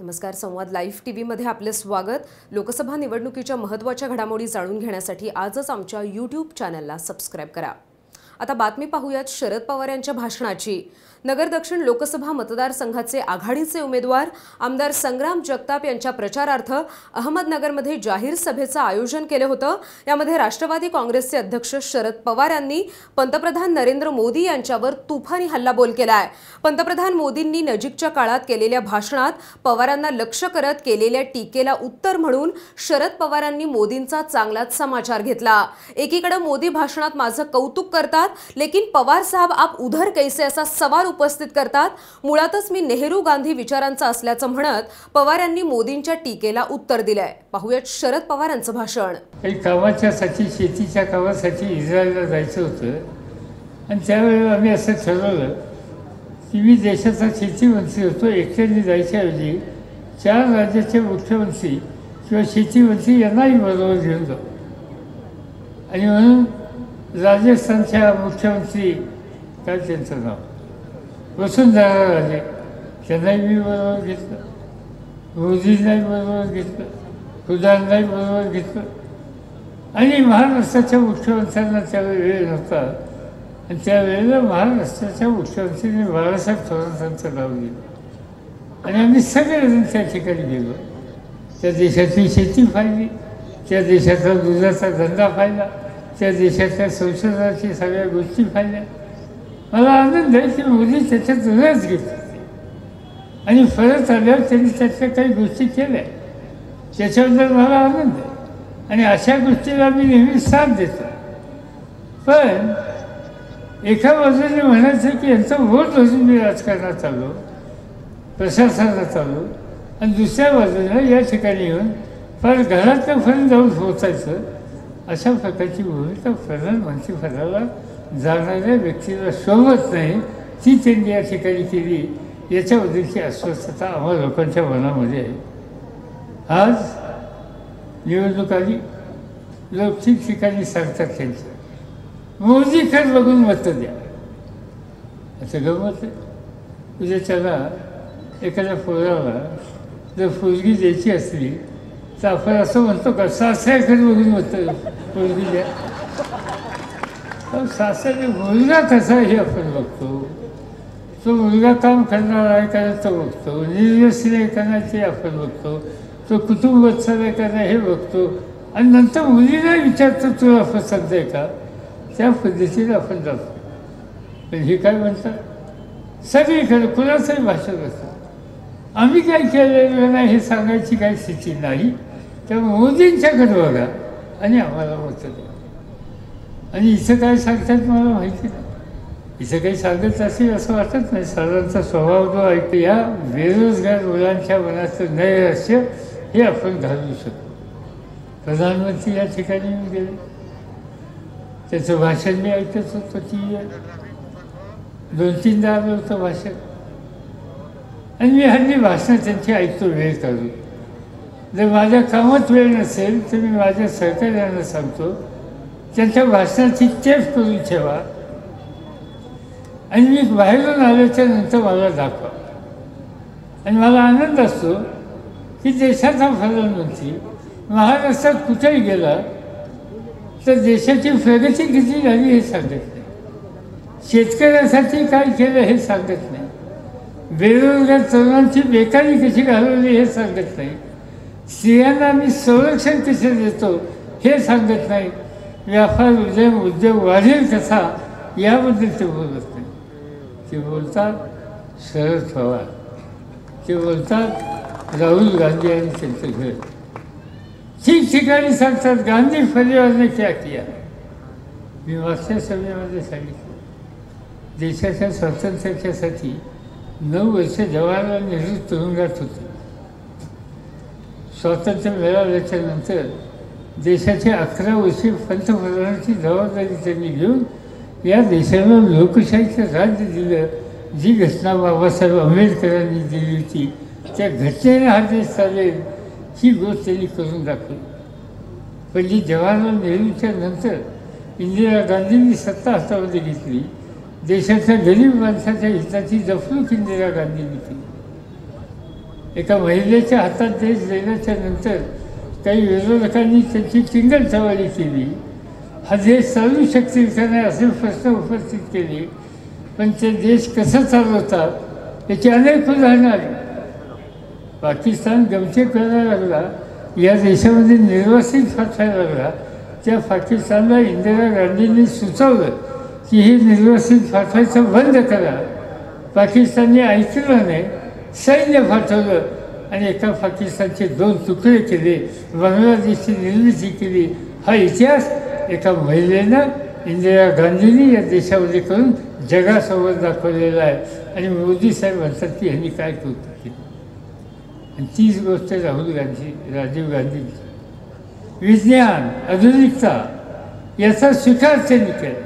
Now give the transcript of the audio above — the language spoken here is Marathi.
नमस्कार संवाद लाईव्ह टी व्हीमध्ये आपले स्वागत. लोकसभा निवडणुकीच्या महत्त्वाच्या घडामोडी जाणून घेण्यासाठी आजच आमच्या यूट्यूब चॅनलला सबस्क्राईब करा. आता बातमी पाहूयात शरद पवार यांच्या भाषणाची. नगर दक्षिण लोकसभा मतदारसंघाचे आघाडीचे उमेदवार आमदार संग्राम जगताप यांच्या प्रचारार्थ अहमदनगरमध्ये जाहीर सभेचं आयोजन केलं होतं. यामध्ये राष्ट्रवादी काँग्रेसचे अध्यक्ष शरद पवार यांनी पंतप्रधान नरेंद्र मोदी यांच्यावर तुफानी हल्लाबोल आहे पंतप्रधान मोदींनी नजीकच्या काळात केलेल्या भाषणात पवारांना लक्ष करत केलेल्या टीकेला उत्तर म्हणून शरद पवारांनी मोदींचा चांगलाच समाचार घेतला. एकीकडे मोदी भाषणात माझं कौतुक करतात लेकिन पवार साहेब आप उधर कैसे? असा सवाल उपस्थित करतात. मुळातच मी नेहरू गांधी विचारांचा असल्याचं म्हणत पवार यांनी मोदींच्या टीकेला उत्तर दिलंय. पाहूयात शरद पवारांचं भाषण. काही कामाच्यासाठी शेतीच्या कामासाठी इस्रायलला जायचं होतं. आणि त्यावेळेला आम्ही असं ठरवलं की मी देशाचा शेतीमंत्री होतो. एकट्याने जायच्याऐवजी चार राज्याचे मुख्यमंत्री किंवा शेतीमंत्री यांनाही बरोबर घेऊन जाऊ. आणि म्हणून राजस्थानच्या मुख्यमंत्री काय त्यांचं नाव? बसून वसुंधरा राजे त्यांनाही मी बरोबर घेतलं मोदींनाही बरोबर घेतलं खुदांनाही बरोबर घेतलं आणि महाराष्ट्राच्या मुख्यमंत्र्यांना त्यावेळी वेळ नव्हता. आणि त्यावेळेला महाराष्ट्राच्या मुख्यमंत्र्यांनी बाळासाहेब थोरातांचं नाव दिलं आणि आम्ही सगळेजण त्या ठिकाणी गेलो. त्या देशातली शेती पाहिली. त्या देशाचा दुधाचा धंदा पाहिला. त्या देशातल्या संशोधनाची सगळ्या गोष्टी पाहिल्या. मला आनंद आहे की मोदी त्याच्यात रस घेतली आणि परत आल्यावर त्यांनी त्यातल्या काही गोष्टी केल्या. त्याच्याबद्दल मला आनंद आहे आणि अशा गोष्टीला मी नेहमी साथ देतो. पण एका बाजूने म्हणायचं की यांचं वोट अजून मी राजकारणात आलो प्रशासनात आलो आणि दुसऱ्या बाजूला या ठिकाणी येऊन फार घरातल्यापर्यंत जाऊन पोचायचं अशा प्रकारची भूमिका फरण म्हणजे फराला जाणाऱ्या व्यक्तीला शोभत नाही ती त्यांनी या ठिकाणी केली. याच्याबद्दलची अस्वस्थता आम्हा लोकांच्या मनामध्ये आहे. आज निवडणूक आली. लोक ठिकठिकाणी सांगतात त्यांचं. मोदीकडे बघून मतं द्या. असं गमत आहे. म्हणजे त्याला एखाद्या पोराला जर फुलगी द्यायची असली तर आपण असं म्हणतो का सासऱ्याकडे बघून मतं फुलगी द्या. सासरी मुलगा कसा हे आपण बघतो. तो मुलगा काम करणार आहे का तो बघतो. निर्व्यसनी आहे ते आपण बघतो. तो कुटुंब आहे का हे बघतो. आणि नंतर मुलीला विचारतो तुला पसंत आहे का? त्या पद्धतीने आपण जातो. पण हे काय म्हणतात? सगळीकडे कुणाचंही भाषण असतं आम्ही काय केलेलं नाही हे सांगायची काही स्थिती नाही. त्यामुळे मोदींच्याकडे बघा आणि आम्हाला मतं द्या. आणि इथं काय सांगतात मला माहिती नाही. इथं काही सांगत असेल असं वाटत नाही. सरांचा स्वभाव जो ऐकतो या बेरोजगार मुलांच्या मनाचं नैराश्य हे आपण घालू शकतो. प्रधानमंत्री या ठिकाणी येऊन गेले. त्याचं भाषण मी ऐकत होतो ती. दोन तीनदा आलं होतं भाषण. आणि मी हल्ली भाषणं त्यांची ऐकतो वेळ काढून. जर माझ्या कामात वेळ नसेल तर मी माझ्या सहकार्यांना सांगतो. त्यांच्या भाषणाची टेप करून ठेवा. आणि मी बाहेरून आल्याच्यानंतर मला दाखवा. आणि मला आनंद असतो की देशाचा प्रधानमंत्री महाराष्ट्रात कुठेही गेला तर देशाची प्रगती किती झाली हे सांगत नाही. शेतकऱ्यासाठी काय केलं हे सांगत नाही. बेरोजगार तरुणांची बेकारी कशी घालवली हे सांगत नाही. स्त्रियांना मी संरक्षण कसे देतो हे सांगत नाही. व्यापार उद्योग उद्योग वाढेल कसा याबद्दल ते बोलत नाही ते बोलतात शरद पवार. ते बोलतात राहुल गांधी आणि त्यांचं घर. ठिकठिकाणी सांगतात गांधी परिवारने क्या किया? मी मागच्या सभेमध्ये सांगितलं. देशाच्या स्वातंत्र्याच्यासाठी नऊ वर्ष जवाहरलाल नेहरू तुरुंगात होते. स्वातंत्र्य मिळाल्याच्यानंतर देशाचे अकरा वर्षे पंतप्रधानाची जबाबदारी त्यांनी घेऊन या देशाला लोकशाहीचं राज्य दिलं जी घटना बाबासाहेब आंबेडकरांनी दिली होती त्या घटनेने हा देश चालेल ही गोष्ट त्यांनी करून दाखवली. पण जी जवाहरलाल नेहरूच्या नंतर इंदिरा गांधींनी सत्ता हातामध्ये घेतली देशाच्या गरीब माणसाच्या हिताची जपणूक इंदिरा गांधींनी केली. एका महिलेच्या हातात देश देण्याच्या नंतर काही विरोधकांनी त्यांची चिंगलसवारी केली. हा देश चालू शकतील का नाही असे प्रश्न उपस्थित केले. पण ते देश कसं चालवतात याची अनेक उदाहरणं आली पाकिस्तान गमचे करायला लागला या देशामध्ये निर्वासित फाटायला लागला. त्या पाकिस्तानला इंदिरा गांधींनी सुचवलं की हे निर्वासित फाटवायचं बंद करा. पाकिस्तानने ऐकलं नाही सैन्य पाठवलं. आणि एका पाकिस्तानचे दोन तुकडे केले बांगलादेशची निर्मिती केली. हा इतिहास एका महिलेनं इंदिरा गांधींनी या देशामध्ये करून जगासमोर दाखवलेला आहे. आणि मोदी साहेब म्हणतात की ह्यांनी काय कौतुक केलं? आणि तीच गोष्ट राहुल गांधी राजीव गांधींची. विज्ञान आधुनिकता याचा स्वीकार त्यांनी केला.